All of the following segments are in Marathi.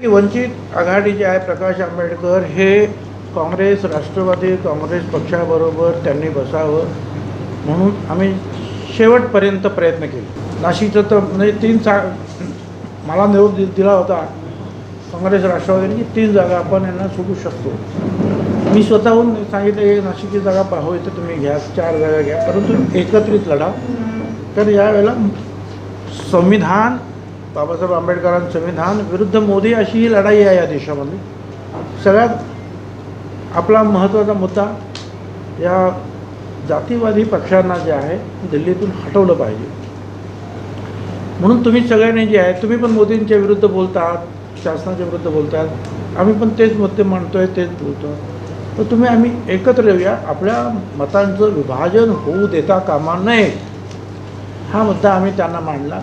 की वंचित आघाडी जे आहे प्रकाश आंबेडकर हे काँग्रेस राष्ट्रवादी काँग्रेस पक्षाबरोबर त्यांनी बसावं म्हणून आम्ही शेवटपर्यंत प्रयत्न केले. नाशिकचं तर म्हणजे तीन सा मला निरोप दि दिला होता काँग्रेस राष्ट्रवादीने की तीन जागा आपण यांना सोडू शकतो. मी स्वतःहून सांगितलं हे नाशिकची जागा पाहू इथं तुम्ही घ्या चार जागा घ्या परंतु एकत्रित लढा. तर यावेळेला संविधान बाबासाहेब आंबेडकरांचं संविधान विरुद्ध मोदी अशी ही लढाई आहे या देशामध्ये. सगळ्यात आपला महत्त्वाचा मुद्दा या जातीवादी पक्षांना जे आहे दिल्लीतून हटवलं पाहिजे. म्हणून तुम्ही सगळ्यांनी जे आहे तुम्ही पण मोदींच्या विरुद्ध बोलतात शासनाच्या विरुद्ध बोलतात. आम्ही पण तेच मुद्दे मांडतोय तेच बोलतो तर तुम्ही आम्ही एकत्र येऊया. आपल्या मतांचं विभाजन होऊ देता कामा नये. हा मुद्दा आम्ही त्यांना मांडला.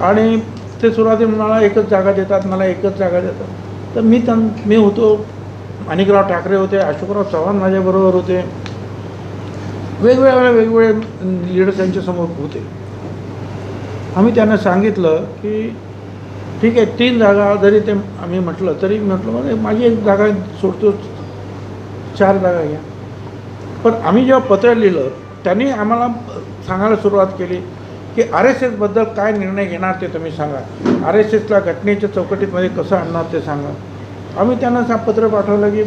आणि ते सुरुवातीला मला एकच जागा देतात मला एकच जागा देतात. तर मी त्यां मी होतो माणिकराव ठाकरे होते अशोकराव चव्हाण माझ्याबरोबर होते. वेगवेगळ्या वेगवेगळे लिडर्स त्यांच्यासमोर होते. आम्ही त्यांना सांगितलं की ठीक आहे तीन जागा जरी ते आम्ही म्हटलं तरी म्हटलं मग माझी एक जागा सोडतो चार जागा घ्या. पण आम्ही जेव्हा पत्र लिहिलं त्यांनी आम्हाला सांगायला सुरुवात केली की आर एस एसबद्दल काय निर्णय घेणार ते तुम्ही सांगा. आर एस एसला घटनेच्या चौकटीमध्ये कसं आणणार ते सांगा. आम्ही त्यांना सा पत्र पाठवलं की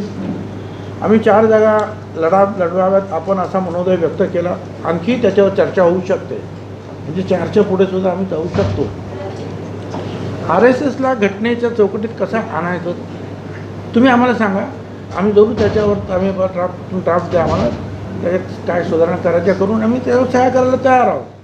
आम्ही चार जागा लढा लढवाव्यात. आपण असा मनोदय व्यक्त केला. आणखी त्याच्यावर चर्चा होऊ शकते. म्हणजे चारच्या पुढे सुद्धा आम्ही जाऊ शकतो. आर एस एसला घटनेच्या चौकटीत कसं आणायचं? तुम्ही आम्हाला सांगा. आम्ही जरूर त्याच्यावर आम्ही ड्राफ्ट ड्राफ्ट द्या आम्हाला. त्याच्यात काय सुधारणा करायच्या करून आम्ही त्याच्यावर सहाय्य करायला तयार आहोत.